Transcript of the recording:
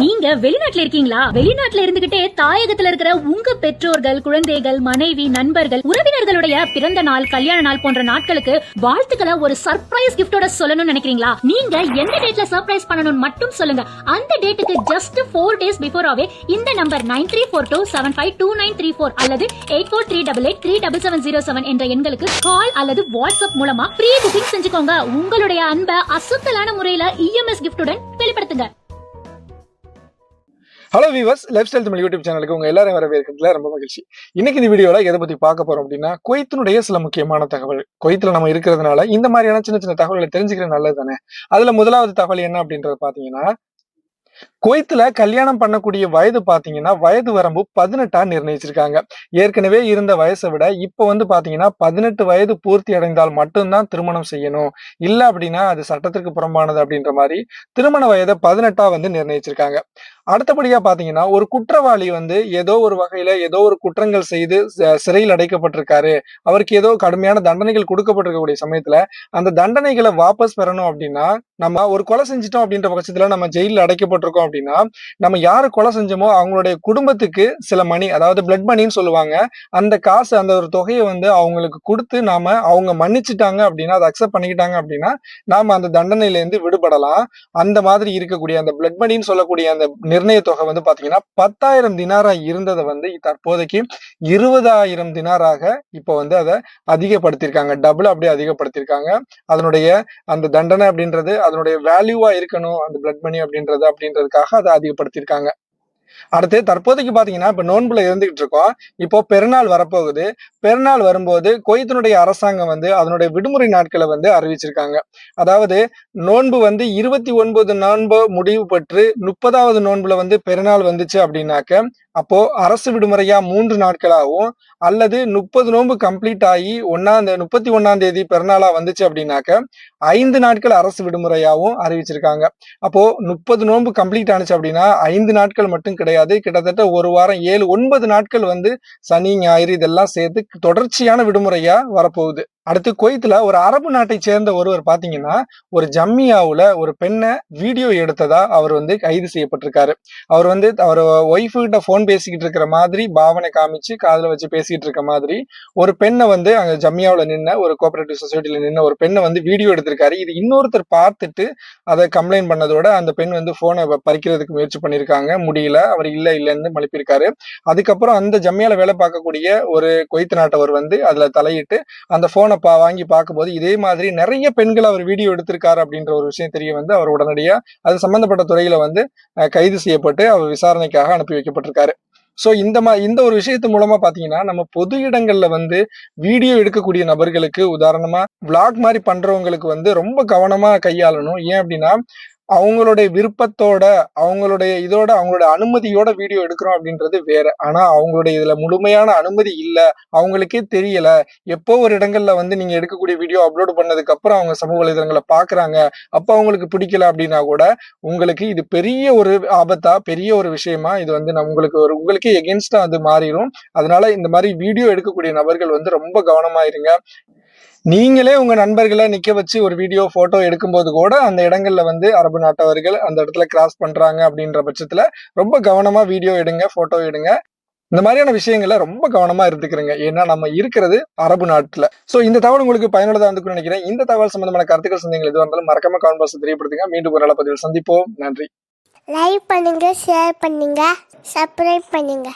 நீங்க வெளிநாட்டுல இருக்கீங்களா? வெளிநாட்டுல இருந்துகிட்டே தாயகத்துல இருக்கிற உங்க பெற்றோர்கள் குழந்தைகள் மனைவி நண்பர்கள் உறவினர்களுடைய பிறந்த நாள் கல்யாண நாள் போன்ற நாட்களுக்கு வாழ்த்துக்களை ஒரு சர்ப்ரைஸ் கிஃப்டோட சொல்லணும்னு நினைக்கிறீங்களா? நீங்க எந்த டேட்ல சர்ப்ரைஸ் பண்ணணும்னு மட்டும் சொல்லுங்க. அந்த டேட்டுக்கு ஜஸ்ட் ஃபோர் டேஸ் பிஃபோராவே இந்த number nine three four two seven five two nine three four அல்லது eight four three double eight three double seven zero seven என்ற எண்களுக்கு கால் அல்லது வாட்ஸ்அப் மூலமா ப்ரீ புக்கிங் செஞ்சுக்கோங்க. உங்களுடைய அன்பை அசுத்தலான முறையில இஎம்எஸ் கிஃப்டுடன் வெளிப்படுத்துங்க. Hello viewers life style Tamil YouTube சேனலுக்கு உங்க எல்லாரும் வரவேற்கிறதுல ரொம்ப மகிழ்ச்சி. இன்னைக்கு இந்த வீடியோவில் எதை பத்தி பார்க்க போறோம் அப்படின்னா குவைத்தினுடைய சில முக்கியமான தகவல். குவைத்தில் நம்ம இருக்கிறதுனால இந்த மாதிரியான சின்ன சின்ன தகவல்களை தெரிஞ்சுக்கிறது நல்லது தானே அதுல முதலாவது தகவல் என்ன அப்படின்றது பாத்தீங்கன்னா குவைத்துல கல்யாணம் பண்ணக்கூடிய வயது பாத்தீங்கன்னா வயது வரம்பு பதினெட்டா நிர்ணயிச்சிருக்காங்க. ஏற்கனவே இருந்த வயசை விட இப்ப வந்து பாத்தீங்கன்னா பதினெட்டு வயது பூர்த்தி அடைந்தால் மட்டும்தான் திருமணம் செய்யணும். இல்ல அப்படின்னா அது சட்டத்திற்கு புறம்பானது அப்படின்ற மாதிரி திருமண வயதை பதினெட்டா வந்து நிர்ணயிச்சிருக்காங்க. அடுத்தபடியா பாத்தீங்கன்னா ஒரு குற்றவாளி வந்து ஏதோ ஒரு வகையில ஏதோ ஒரு குற்றங்கள் செய்து சிறையில் அடைக்கப்பட்டிருக்காரு. அவருக்கு ஏதோ கடுமையான தண்டனைகள் கொடுக்கப்பட்டிருக்கக்கூடிய சமயத்துல அந்த தண்டனைகளை வாபஸ் பெறணும் அப்படின்னா நம்ம ஒரு கொலை செஞ்சிட்டோம் அப்படின்ற பட்சத்துல நம்ம ஜெயிலில் அடைக்கப்பட்டிருக்கோம் அப்படின்னா நம்ம யாரு கொலை செஞ்சோமோ அவங்களுடைய குடும்பத்துக்கு சில மணி அதாவது பிளட் மணின்னு சொல்லுவாங்க அந்த காசு அந்த ஒரு தொகையை வந்து அவங்களுக்கு கொடுத்து நாம அவங்க மன்னிச்சுட்டாங்க அப்படின்னா அதை அக்செப்ட் பண்ணிக்கிட்டாங்க அப்படின்னா நாம அந்த தண்டனையிலேருந்து விடுபடலாம். அந்த மாதிரி இருக்கக்கூடிய அந்த பிளட் மணின்னு சொல்லக்கூடிய அந்த நிர்ணய தொகை வந்து பாத்தீங்கன்னா பத்தாயிரம் தினாரா இருந்ததை வந்து தற்போதைக்கு இருபதாயிரம் தினாராக இப்போ வந்து அதை அதிகப்படுத்தியிருக்காங்க. டபுள் அப்படியே அதிகப்படுத்தியிருக்காங்க. அதனுடைய அந்த தண்டனை அப்படின்றது அதனுடைய வேல்யூவா இருக்கணும் அந்த பிளட் மணி அப்படின்றது அப்படின்றதுக்காக அதை அதிகப்படுத்தியிருக்காங்க. அடுத்து தற்போதைக்கு பாத்தீங்கன்னா இப்ப நோன்புல இருந்துகிட்டு இருக்கோம். இப்போ பெருநாள் வரப்போகுது. பெருநாள் வரும்போது குவைத்தினுடைய அரசாங்கம் வந்து அதனுடைய விடுமுறை நாட்களை வந்து அறிவிச்சிருக்காங்க. அதாவது நோன்பு வந்து இருபத்தி ஒன்பது நோன்பு முடிவு பெற்று முப்பதாவது நோன்புல வந்து பெருநாள் வந்துச்சு அப்படின்னாக்க அப்போ அரசு விடுமுறையா மூன்று நாட்களாகவும் அல்லது முப்பது நோன்பு கம்ப்ளீட் ஆகி ஒன்னாம் முப்பத்தி ஒன்னாம் தேதி பிறநாளா வந்துச்சு அப்படின்னாக்க ஐந்து நாட்கள் அரசு விடுமுறையாகவும் அறிவிச்சிருக்காங்க. அப்போ முப்பது நோன்பு கம்ப்ளீட் ஆனிச்சு அப்படின்னா ஐந்து நாட்கள் மட்டும் கிடையாது. கிட்டத்தட்ட ஒரு வாரம் ஏழு ஒன்பது நாட்கள் வந்து சனி ஞாயிறு இதெல்லாம் சேர்த்து தொடர்ச்சியான விடுமுறையா வரப்போகுது. அடுத்து குவைத்தில் ஒரு அரபு நாட்டை சேர்ந்த ஒருவர் பார்த்தீங்கன்னா ஒரு ஜம்மியாவில் ஒரு பெண்ணை வீடியோ எடுத்ததா அவர் வந்து கைது செய்யப்பட்டிருக்காரு. அவர் வந்து அவர் ஒய்ஃபு கிட்ட ஃபோன் பேசிக்கிட்டு இருக்கிற மாதிரி பாவனை காமிச்சு காதில் வச்சு பேசிக்கிட்டு இருக்க மாதிரி ஒரு பெண்ணை வந்து அங்கே ஜம்மியாவில் நின்று ஒரு கோஆபரேட்டிவ் சொசைட்டியில் நின்று ஒரு பெண்ணை வந்து வீடியோ எடுத்திருக்காரு. இது இன்னொருத்தர் பார்த்துட்டு அதை கம்ப்ளைண்ட் பண்ணதோட அந்த பெண் வந்து ஃபோனை பறிக்கிறதுக்கு முயற்சி பண்ணியிருக்காங்க முடியல அவர் இல்லை இல்லைன்னு மழுப்பியிருக்காரு அதுக்கப்புறம் அந்த ஜம்மியாவில் வேலை பார்க்கக்கூடிய ஒரு கொய்த்து நாட்டவர் வந்து அதில் தலையிட்டு அந்த ஃபோனை பா வாங்கி பார்க்கும்போது இதே மாதிரி நிறைய பெண்கள் அவர் வீடியோ எடுத்திருக்காரு அப்படின்ற ஒரு விஷயம் தெரிய வந்து அவர் உடனடியாக அது சம்பந்தப்பட்ட துறையில வந்து கைது செய்யப்பட்டு அவர் விசாரணைக்காக அனுப்பி வைக்கப்பட்டிருக்காரு. ஸோ இந்த மா இந்த ஒரு விஷயத்து மூலமா பாத்தீங்கன்னா நம்ம பொது இடங்கள்ல வந்து வீடியோ எடுக்கக்கூடிய நபர்களுக்கு உதாரணமா விளாக் மாதிரி பண்றவங்களுக்கு வந்து ரொம்ப கவனமா கையாளணும். ஏன் அப்படின்னா அவங்களுடைய விருப்பத்தோட அவங்களுடைய இதோட அவங்களுடைய அனுமதியோட வீடியோ எடுக்கிறோம் அப்படின்றது வேற. ஆனா அவங்களுடைய இதுல முழுமையான அனுமதி இல்ல. அவங்களுக்கே தெரியல. எப்போ ஒரு இடங்கள்ல வந்து நீங்க எடுக்கக்கூடிய வீடியோ அப்லோட் பண்ணதுக்கு அப்புறம் அவங்க சமூக வலைதளங்களை பாக்குறாங்க. அப்ப அவங்களுக்கு பிடிக்கல அப்படின்னா கூட உங்களுக்கு இது பெரிய ஒரு ஆபத்தா பெரிய ஒரு விஷயமா இது வந்து நான் உங்களுக்கு ஒரு உங்களுக்கே எகென்ஸ்டா அது மாறிடும் அதனால இந்த மாதிரி வீடியோ எடுக்கக்கூடிய நபர்கள் வந்து ரொம்ப கவனமா இருங்க. நீங்களே உங்க நண்பர்களை நிக்க வச்சு ஒரு வீடியோ போட்டோ எடுக்கும்போது கூட அந்த இடங்கள்ல வந்து அரபு நாட்டவர்கள் அந்த இடத்துல கிராஸ் பண்றாங்க அப்படின்ற பட்சத்துல ரொம்ப கவனமா வீடியோ எடுங்க போட்டோ எடுங்க. இந்த மாதிரியான விஷயங்களை ரொம்ப கவனமா இருந்துக்கிறங்க. ஏன்னா நம்ம இருக்கிறது அரபு நாட்டுல. சோ இந்த தகவல் உங்களுக்கு பயனுள்ளதா இருந்துக்கும்னு நினைக்கிறேன். இந்த தகவல் சம்பந்தமான கருத்துக்கள் சந்தேகங்கள் எதுவாக இருந்தாலும் மறக்காம கமெண்ட் பாக்ஸ் தெரியப்படுத்துங்க. மீண்டும் ஒரு நல்ல பதிவில் சந்திப்போம். நன்றி. லைக் பண்ணுங்க ஷேர் பண்ணுங்க சப்ஸ்கிரைப் பண்ணுங்க.